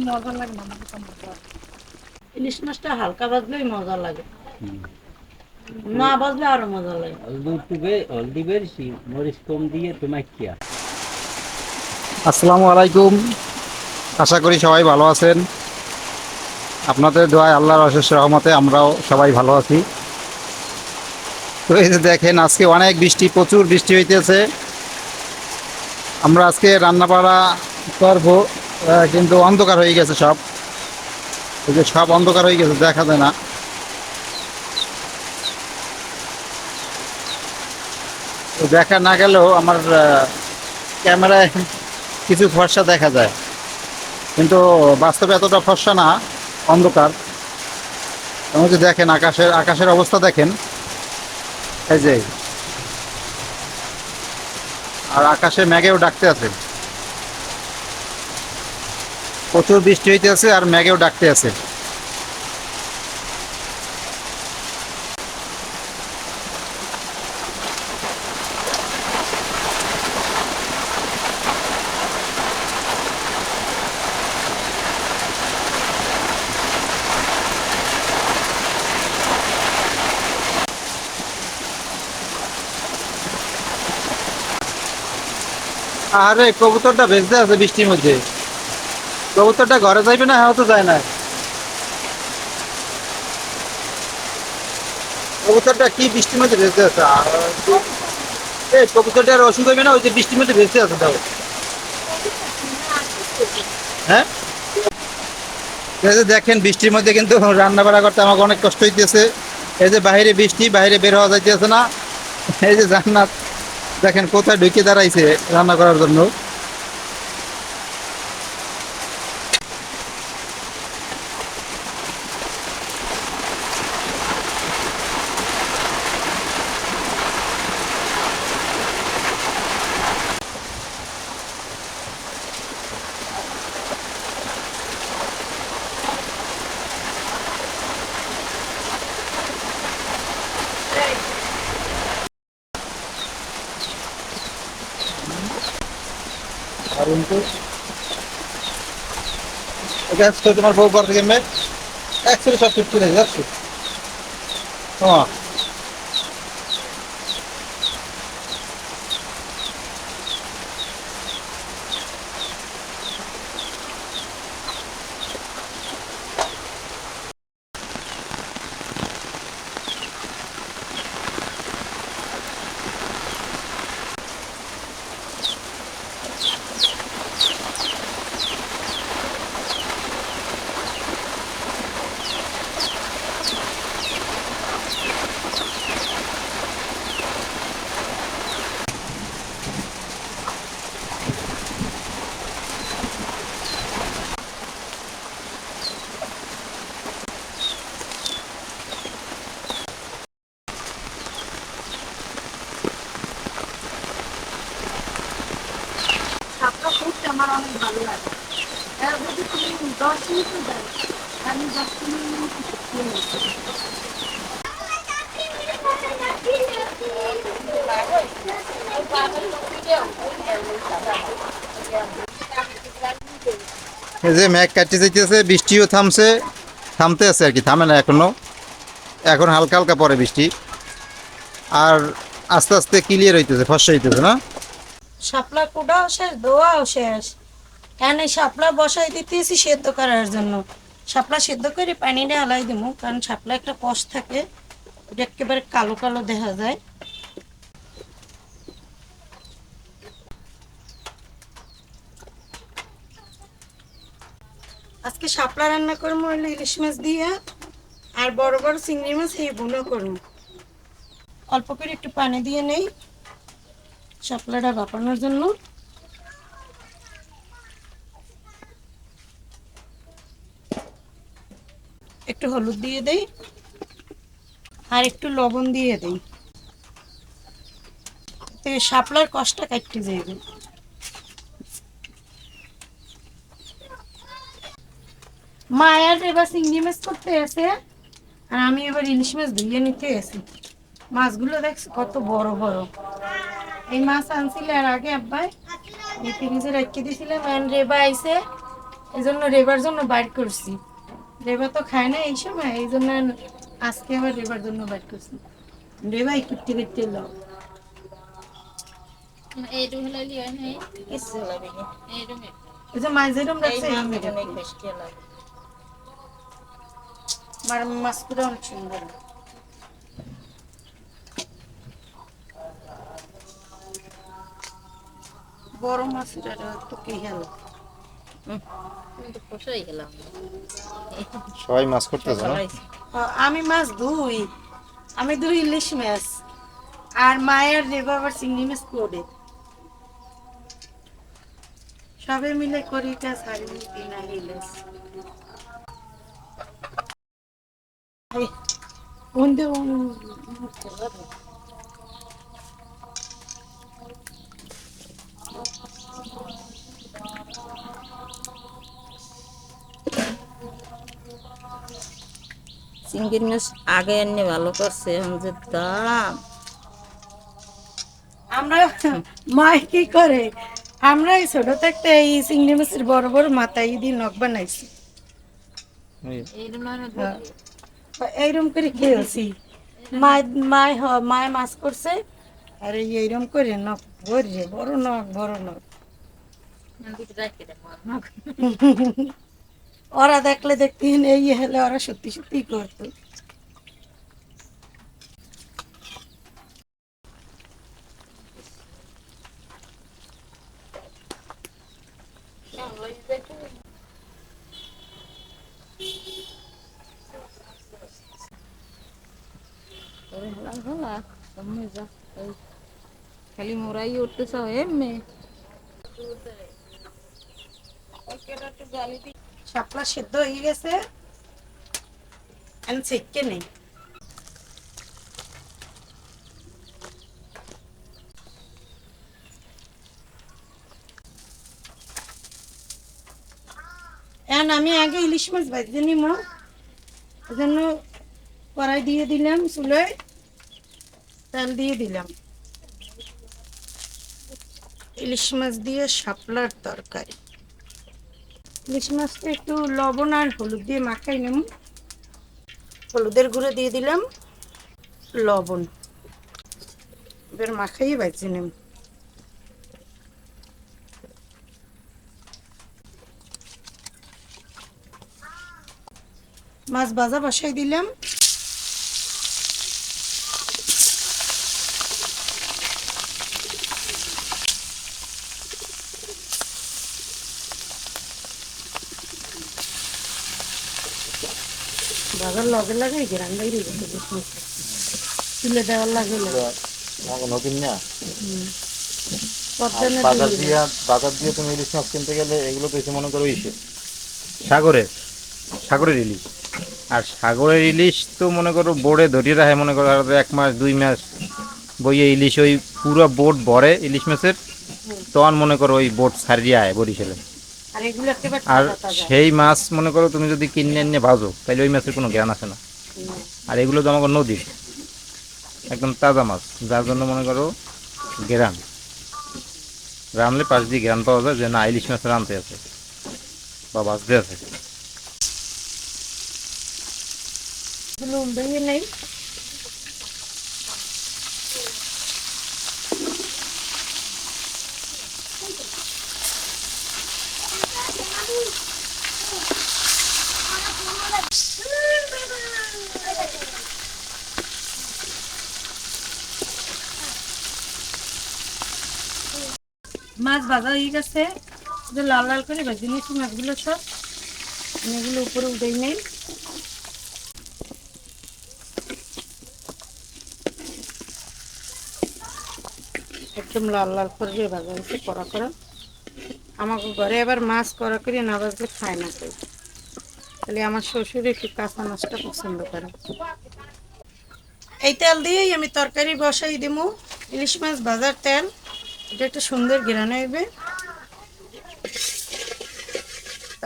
মজা লাগে না আমার মজা ইলিশ মাছটা হালকা ভাজলেই মজা লাগে। না ভাজলে আরও মজা লাগে। হলদি একটু বে- হলদি বেশি মরিচ কম দিয়ে কিয়া আসসালামু আলাইকুম। আশা করি সবাই ভালো আছেন। আপনাদের দোয়ায় আল্লাহর অশেষ রহমতে আমরাও সবাই ভালো আছি। তো এই যে দেখেন আজকে অনেক বৃষ্টি প্রচুর বৃষ্টি হইতেছে। আমরা আজকে রান্নাপাড়া করব। কিন্তু অন্ধকার হয়ে গেছে সব। এই যে সব অন্ধকার হয়ে গেছে, দেখা যায় না। তো দেখা না গেলেও আমার ক্যামেরায় কিছু ফর্সা দেখা যায়। কিন্তু বাস্তবে এতটা ফর্সা না, অন্ধকার। যে দেখেন, আকাশের আকাশের অবস্থা দেখেন। এই যে। আর আকাশে ম্যাগেও ডাকতে আছে। প্রচুর বৃষ্টি হইতে আছে আর ম্যাগেও ডাকতে আছে। আরে কবুতরটা ভেজতে আছে বৃষ্টির মধ্যে। কবুতরটা ঘরে যাইবে না হ্যাঁ তো যায় না। কবুতরটা কি বৃষ্টির মধ্যে ভেজতে আছে? এই কবুতরটা আর অসুখ না, ওই যে বৃষ্টির মধ্যে ভেজতে আছে তাও হ্যাঁ? দেখেন, বৃষ্টির মধ্যে কিন্তু রান্না বাড়া করতে আমাকে অনেক কষ্ট হইতেছে। এই যে বাইরে বৃষ্টি, বাইরে বের হওয়া যাইতেছে না। এই যে জান্নাত, দেখেন কোথায় ঢুকে দাঁড়াইছে রান্না করার জন্য। আর উनको ওকে আজকে তোমার বউ ঘর থেকে মেয়ে একশো সব ফিফটি হ্যাঁ। যে ম্যাগ কাটতে যাইতেছে, বৃষ্টিও থামছে, থামতে আছে আর কি, থামে না এখনও। এখন হালকা হালকা পরে বৃষ্টি। আর আস্তে আস্তে ক্লিয়ার হইতেছে ফসা হইতেছে, না? শাপলা কুড়াও শেষ দোয়াও শেষ। এনে শাপলা বসাই দিতেছি সেদ্ধ করার জন্য। শাপলা সেদ্ধ করে পানিটা আলাই দেবো কারণ শাপলা একটা কষ থাকে, ওটা একেবারে কালো কালো দেখা যায়। আজকে শাপলা রান্না করব ইলিশ মাছ দিয়ে, আর বড় বড় চিংড়ি মাছ, এই বুনো করব। অল্প করে একটু পানি দিয়ে নেই শাপলাটা বাপানোর জন্য। একটু হলুদ দিয়ে দেই, আর একটু লবণ দিয়ে দেই। শাপলার কষটা কাটতে যাইবে। মায়ার এবার চিংড়ি মাছ করতে আছে আর আমি এবার ইলিশ মাছ ধুয়ে নিতে আছি মাছগুলো দেখছি কত বড় বড়। এই মাছ আনছিল আর আগে আব্বাই। এই ফ্রিজে রেখে দিয়েছিলাম আর রেবা আইসে এই জন্য রেবার জন্য বাইর করছি। রেবা তো খায় না এই সময় এই জন্য আজকে আবার রেবার জন্য বাইর করছি। রেবা এই কুটতে কুটতে লো এইটো হলে লিয় নাই এই যে মাছ যেরকম রাখছে এই এরকম মাছ রাখছি। অনেক বেশি লাগে আমার মাছগুলো অনেক সুন্দর। বড় মাছটা তো কে হেলো? সবাই মাছ করতেছে না? আমি মাছ ধুই। আমি ধুই ইলিশ মাছ। আর মায়ের রেবা আবার চিংড়ি মাছ করে সবে মিলে করি কাজ হারি কিনা এই, উন্দে উন- মাছ আগে এনে ভালো করছে এখন যে দাম আমরা মায় কি করে? আমরা এই ছোট থাকতে এই চিংড়ি মাছের বড় বড় মাথা এই দিয়ে নখ বানাইছি। এইরকম করে খেলছি। মায় হ মায় মাছ করছে। আর এই এইরকম করে নখ ভরে বড় নখ বড় নখ। ওরা দেখলে দেখতেন এই হলে ওরা সত্যি সত্যি করতো ওরে হলা হলা কমে যা ওই খালি উঠতেছ এমনি। শাপলা সেদ্ধ হয়ে গেছে। আমি চেককে নেই? আমি আগে ইলিশ মাছ ভাজতে নিব। জন্য কড়াই দিয়ে দিলাম, চুলোয় তেল দিয়ে দিলাম। ইলিশ মাছ দিয়ে শাপলার তরকারি। ইলিশ মাছটা একটু লবণ আর হলুদ দিয়ে মাখাই নেব। হলুদের গুঁড়ো দিয়ে দিলাম লবণ। এবার মাখাই বাজি নেব। মাছ ভাজা বসাই দিলাম। বাজার লগে লাগে গ্রাম বাইরে তুলে দেওয়ার লাগে আমাকে না। বাজার দিয়ে বাজার দিয়ে তুমি ইলিশ মাছ কিনতে গেলে এগুলো তো মনে করো ইসে সাগরের সাগরের ইলিশ। আর সাগরের ইলিশ তো মনে করো বোর্ডে ধরিয়ে রাখে মনে করো এক মাস দুই মাস বইয়ে ইলিশ ওই পুরো বোট ভরে ইলিশ মাছের। তখন মনে করো ওই বোট ছাড়িয়ে আয় বরিশালে। আর সেই মাছ মনে করো তুমি যদি কিনে এনে ভাজো তাহলে ওই মাছের কোনো জ্ঞান আসে না। আর এগুলো তো আমাকে নদীর একদম তাজা মাছ যার জন্য মনে করো গ্রাম। রানলে পাশ দিয়ে জ্ঞান পাওয়া যায় যে না ইলিশ মাছের আনতে আছে বা বাঁচতে আছে। ভাজা হয়ে গেছে। লাল লাল করে ভেজে নিয়েছি মাছগুলো সব। এগুলো উপরে উঠেই নেই। একদম লাল লাল করে ভাজা হয়েছে কড়া করা আমাকে ঘরে এবার মাছ করা করে না ভাজলে খায় না কেউ। তাহলে আমার শ্বশুর একটু কাঁচা মাছটা পছন্দ করে। এই তেল দিয়েই আমি তরকারি বসাই দিব ইলিশ মাছ, ভাজার তেল। এটা একটা সুন্দর গেরানো হইবে।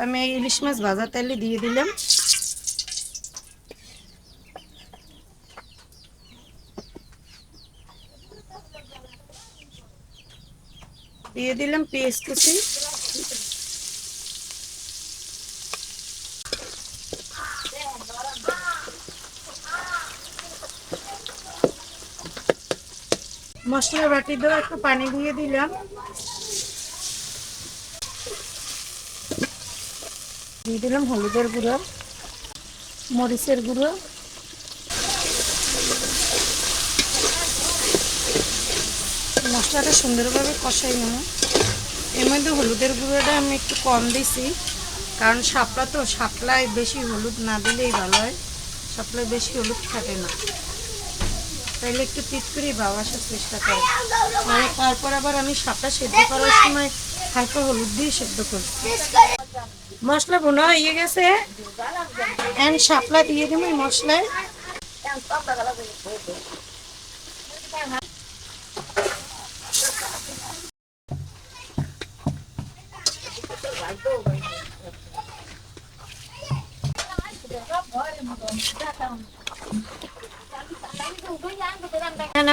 আমি এই ইলিশ মাছ ভাজা তেলে দিয়ে দিলাম। দিয়ে দিলাম পেঁয়াজ কুচি। মশলা বাটি দেওয়া একটু পানি দিয়ে দিলাম। দিয়ে দিলাম হলুদের গুঁড়ো, মরিচের গুঁড়ো। মশলাটা সুন্দরভাবে কষাই নেব। এর মধ্যে হলুদের গুঁড়োটা আমি একটু কম দিছি, কারণ শাপলা তো, শাপলায় বেশি হলুদ না দিলেই ভালো হয়। শাপলায় বেশি হলুদ থাকে না। তাইলে একটু পিট করে ভাব আসার চেষ্টা করি। মানে তারপর আবার আমি সাপটা সেদ্ধ করার সময় হালকা হলুদ দিয়ে সেদ্ধ করি। মশলা বোনা হয়ে গেছে। অ্যান্ড শাপলা দিয়ে দেবো মশলায়।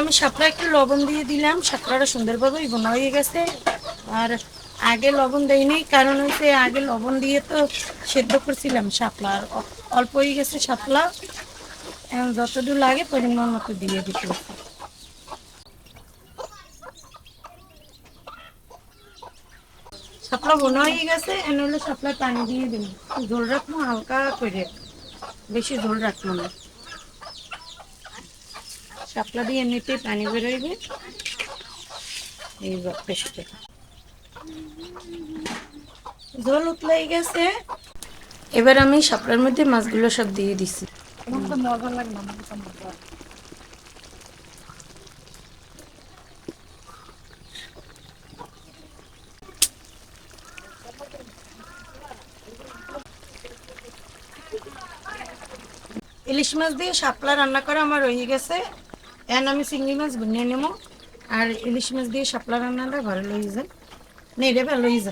আমি শাপলা একটু লবণ দিয়ে দিলাম। শাপলাটা সুন্দরভাবে বোনা হয়ে গেছে। আর আগে লবণ দেয়নি কারণ হচ্ছে আগে লবণ দিয়ে তো সেদ্ধ করছিলাম শাপলা আর অল্প হয়ে গেছে শাপলা এখন যতদূর লাগে পরিমাণ মতো দিয়ে দিতে। শাপলা বোনা হয়ে গেছে, এনে হলে শাপলায় পানি দিয়ে দিন ঝোল রাখব, হালকা করে। বেশি ঝোল রাখব না। শাপলা দিয়ে এমনিতেই পানি বেরোইবে এই পেস্টে ঝোল উতলাই গেছে। এবার আমি শাপলার মধ্যে মাছগুলো সব দিয়ে দিছি। ইলিশ মাছ দিয়ে শাপলা রান্না করা আমার রয়ে গেছে। এখন আমি চিংড়ি মাছ ভুনিয়ে নেব। আর ইলিশ মাছ দিয়ে শাপলা রান্নাটা ঘরে লই যান। নেই রে লই যা।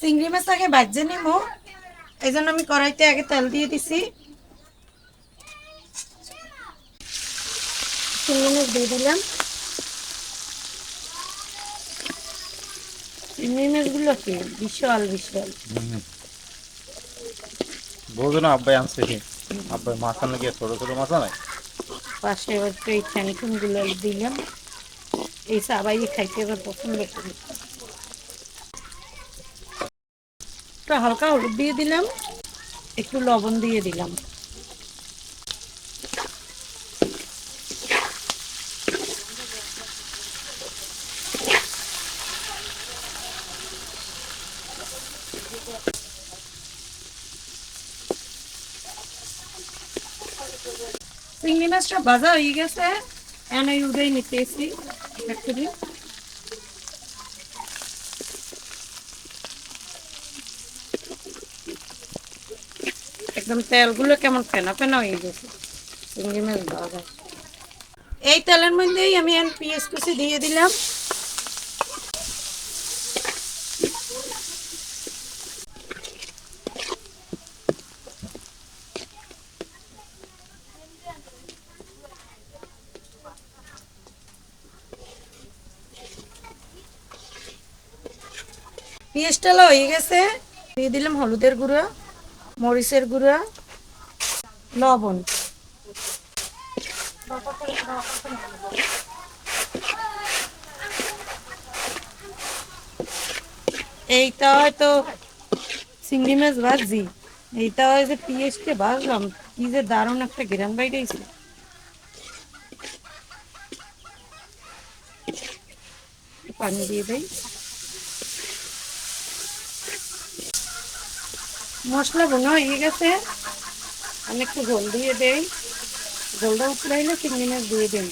চিংড়ি মাছ আগে বাজে নেব। এই জন্য আমি কড়াইতে আগে তেল দিয়ে দিছি। চিংড়ি মাছ দিয়ে দিলাম। চিংড়ি মাছগুলো কি? বিশাল বিশাল। বোঝো না আব্বাই আনছে কি আব্বাই মাছ আনলে কি ছোট ছোট মাছ আনে পাশে এবার এই ঠ্যাংঠুন দিলাম। এই সবাই খাইতে এবার পছন্দ করি। একটু হালকা হলুদ দিয়ে দিলাম। একটু লবণ দিয়ে দিলাম চিংড়ি মাছটা ভাজা হয়ে গেছে। এনে নিতেছি একটু একদম তেলগুলো কেমন ফেনা ফেনা হয়ে গেছে। চিংড়ি মাছ ভাজা। এই তেলের মধ্যেই আমি পেঁয়াজ কুচি দিয়ে দিলাম। পেঁয়াজটা হয়ে গেছে। দিয়ে দিলাম হলুদের গুঁড়া, মরিচের গুঁড়া, লবণ। এইটা হয়তো চিংড়ি মাছ ভাজি। এইটা হয় যে পেঁয়াজকে ভাজলাম, কি যে দারুণ একটা গ্রাম বাইরেছে পানি দিয়ে দেয় মশলা বোনা হয়ে গেছে। আমি একটু জল দিয়ে দেই। জলটা উতলাইলে চিংড়ি মাছ দিয়ে দিন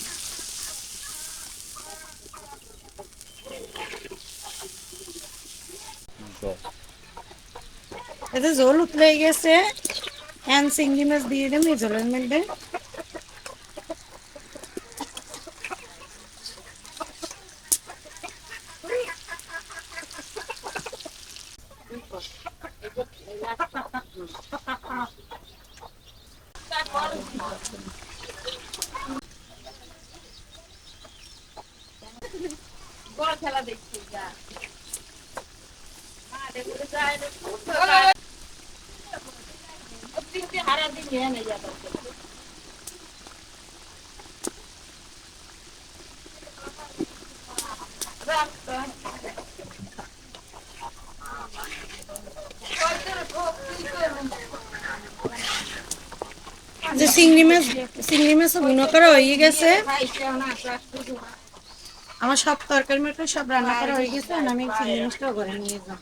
এতে জল উতলাই গেছে হ্যান চিংড়ি মাছ দিয়ে দিন এই জলের মধ্যে। Jesus. যে চিংড়ি মাছ চিংড়ি মাছ বুনো করা হয়ে গেছে। আমার সব তরকারি মরকারি সব রান্না করা হয়ে গেছে, আর আমি চিংড়ি মাছটাও করে নিয়ে যাব।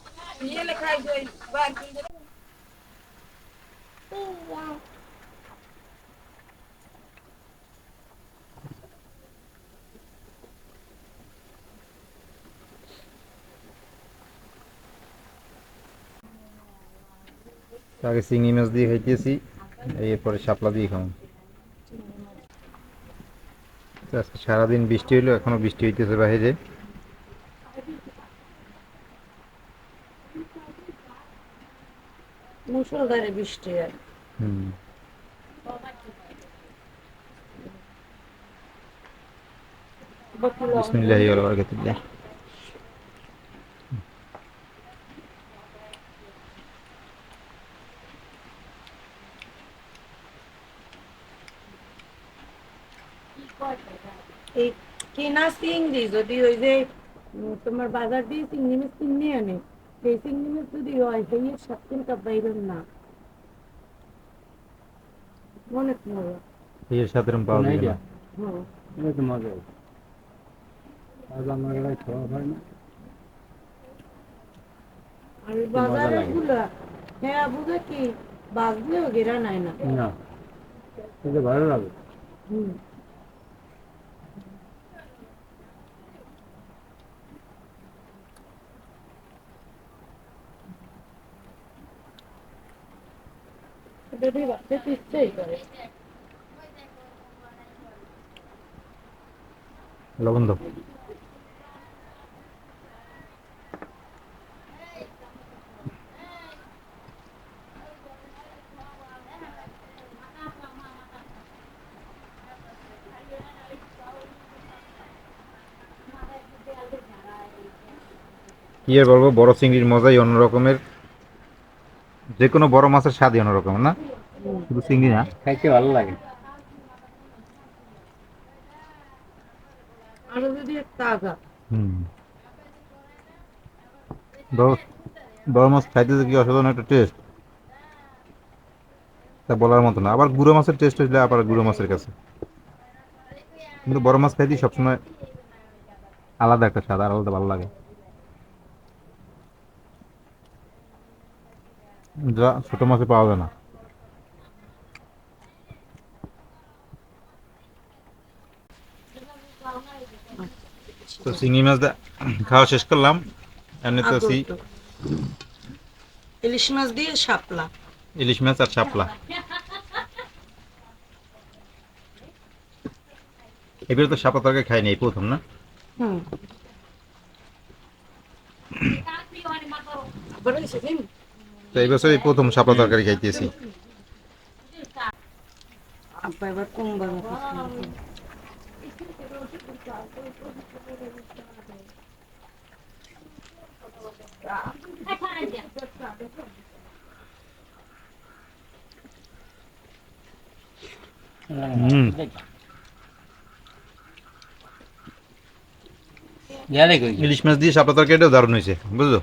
আগে চিংড়ি মাছ দিয়ে খাইতেছি। এরপরে শাপলা দিয়ে খাব। আজকে সারাদিন বৃষ্টি হইল এখনও বৃষ্টি হইতেছে বাইরে। মুসলধারে বৃষ্টি হয় হুম। বিসমিল্লাহি ওয়া বারাকাতুল্লাহ এই কেনা চিংড়ি যদি ওই যে উম, তোমার বাজার দিয়ে চিংড়ি মাছ কিনে আনে সেই চিংড়ি মাছ যদি হয় সেই সাত দিনটা বাইরেন না। অনেক মজা। এর সাথে এরকম পাওয়া যায় না। হুম এটা তো মজা। আজ আমার এলাকায় খাওয়া হয় না। আর এই বাজারেরগুলা হ্যাঁ বুঝে কি বাজলেও গেরা নাই না। না এটা ভালো লাগে। হুম। লবণ দাও। কি আর বলব বড় চিংড়ির মজাই অন্য রকমের যে কোনো বড় মাছের স্বাদই অন্য রকমের না? শুধু চিংড়ি না? খাইতে ভালো লাগে। আরও যদি তাজা। হুম। বড় বড় মাছ খাইতে যে কি অসাধারণ একটা টেস্ট তা বলার মতো না। আবার গুঁড়ো মাছের টেস্ট আবার গুঁড়ো মাছের কাছে। কিন্তু বড় মাছ খাইতে সবসময় আলাদা একটা স্বাদ আর আলাদা ভালো লাগে। যা ছোট মাছে পাওয়া যায় না। তো চিংড়ি মাছ খাওয়া শেষ করলাম। এমনি তো সি- ইলিশ মাছ দিয়ে শাপলা। ইলিশ মাছ আর শাপলা। এবারে তো শাপলা তরকারি খাইনি এই প্রথম না? হুম? তো এই বছর এই প্রথম শাপলা তরকারি খাইতেছি। হুম। ইলিশ মাছ দিয়ে শাপলা তরকারিটাও দারুণ হয়েছে বুঝলো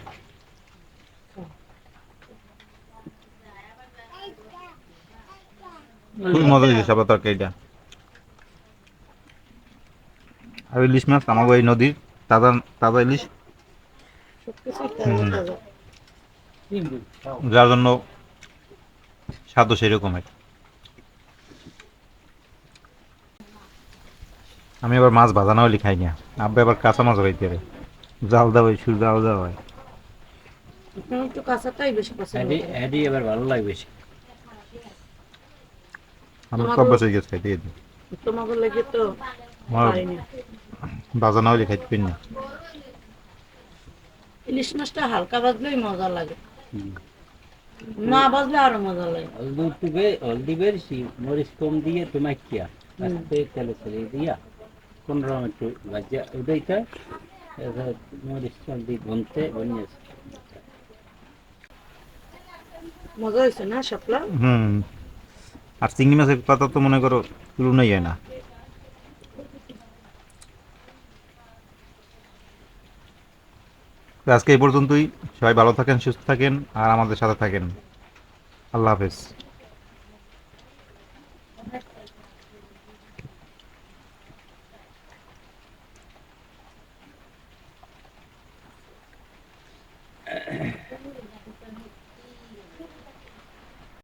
খুবই মজা হয়েছে শাপলা তরকারিটা। আর ইলিশ মাছ আমাকে এই নদীর তাজা তাজা ইলিশ। যার জন্য স্বাদও সেই রকমের আমি আবার মাছ ভাজা না হলে খাই না। আব্বা আবার কাঁচা মাছ খাইতে পারে জাল দেওয়া হয় শুধু জাল দেওয়া হয়। একটু কাঁচাটাই বেশি পছন্দ এডি এবার ভালো লাগে বেশি। আমি সব বসে গেছে খাইতে খাইতে তোমাকে লেগে তো আমার পারি না হলে খাইতে পারি না। ইলিশ মাছটা হালকা বাজলেই মজা লাগে। না বাজলে আরও মজা লাগে। হলদি একটু বে- হলদি বেশি মরিচ কম দিয়ে তোমার কিয়া আস্তে তেলে ছেড়ে দিয়া কোন রকম একটু ভাজা এবার মরিচ হলদি ভনতে বনিয়েছে মজা হয়েছে না শাপলা? হুম। আর চিংড়ি মাছের পাতা তো মনে করো তুলনাই হয় না। আজকে এই পর্যন্তই। সবাই ভালো থাকেন, সুস্থ থাকেন, আর আমাদের সাথে থাকেন। আল্লাহ হাফেজ।